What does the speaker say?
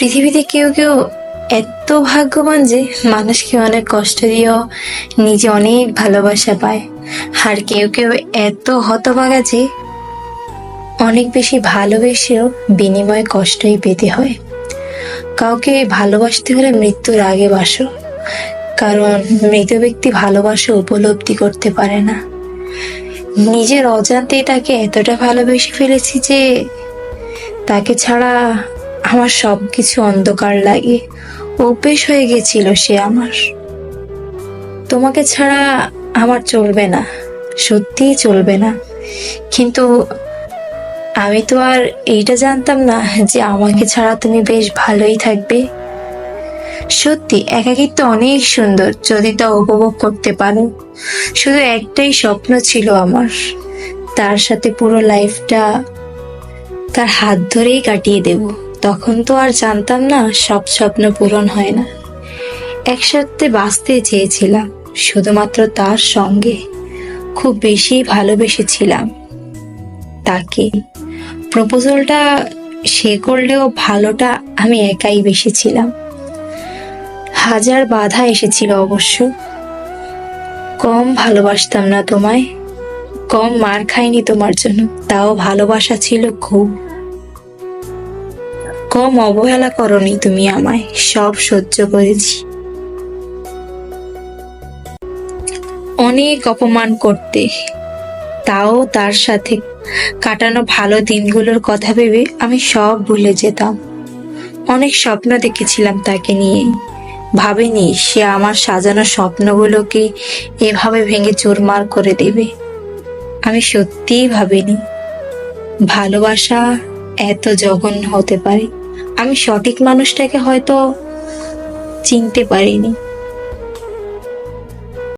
পৃথিবীতে কেউ কেউ এত ভাগ্যবান যে মানুষকে অনেক কষ্ট দিয়েও নিজে অনেক ভালোবাসা পায়। আর কেউ কেউ এত হতভাগা যে অনেক বেশি ভালোবেসেও বিনিময়ে কষ্টই পেতে হয়। কাউকে ভালোবাসতে হলে মৃত্যুর আগে বাসো, কারণ মৃত ব্যক্তি ভালোবাসা উপলব্ধি করতে পারে না। নিজের অজান্তেই তাকে এতটা ভালোবেসে ফেলেছি যে তাকে ছাড়া আমার সব কিছু অন্ধকার লাগে অভ্যেস হয়ে গেছিল সে আমার। তোমাকে ছাড়া আমার চলবে না, সত্যিই চলবে না। কিন্তু আমি তো আর এইটা জানতাম না যে আমাকে ছাড়া তুমি বেশ ভালোই থাকবে। সত্যি, একাকিত্ব অনেক সুন্দর, যদি তা উপভোগ করতে পারো। শুধু একটাই স্বপ্ন ছিল আমার, তার সাথে পুরো লাইফটা তার হাত ধরেই কাটিয়ে দেব। তখন তো আর জানতাম না সব স্বপ্ন পূরণ হয় না। একসাথে বাঁচতে চেয়েছিলাম, শুধুমাত্র তার সঙ্গে খুব বেশি ভালোবেসেছিলাম তাকে। প্রপোজালটা সে করলেও ভালোটা আমি একাই বেসেছিলাম। হাজার বাধা এসেছিল অবশ্য। কম ভালোবাসতাম না তোমায়, কম মার খাইনি তোমার জন্য, তাও ভালোবাসা ছিল খুব। কম অবহেলা করনি তুমি আমায়, সব সহ্য করেছি। অনেক অপমান করতে। তাও তার সাথে কাটানো ভালো দিনগুলোর কথা ভেবে আমি সব ভুলে যেতাম। অনেক স্বপ্ন দেখেছিলাম তাকে নিয়ে। ভাবিনি সে আমার সাজানো স্বপ্নগুলোকে এভাবে ভেঙে চোরমার করে দেবে। আমি সত্যিই ভাবিনি। ভালোবাসা এত জঘন্য হতে পারে। আমি সঠিক মানুষটাকে হয়তো চিনতে পারিনি।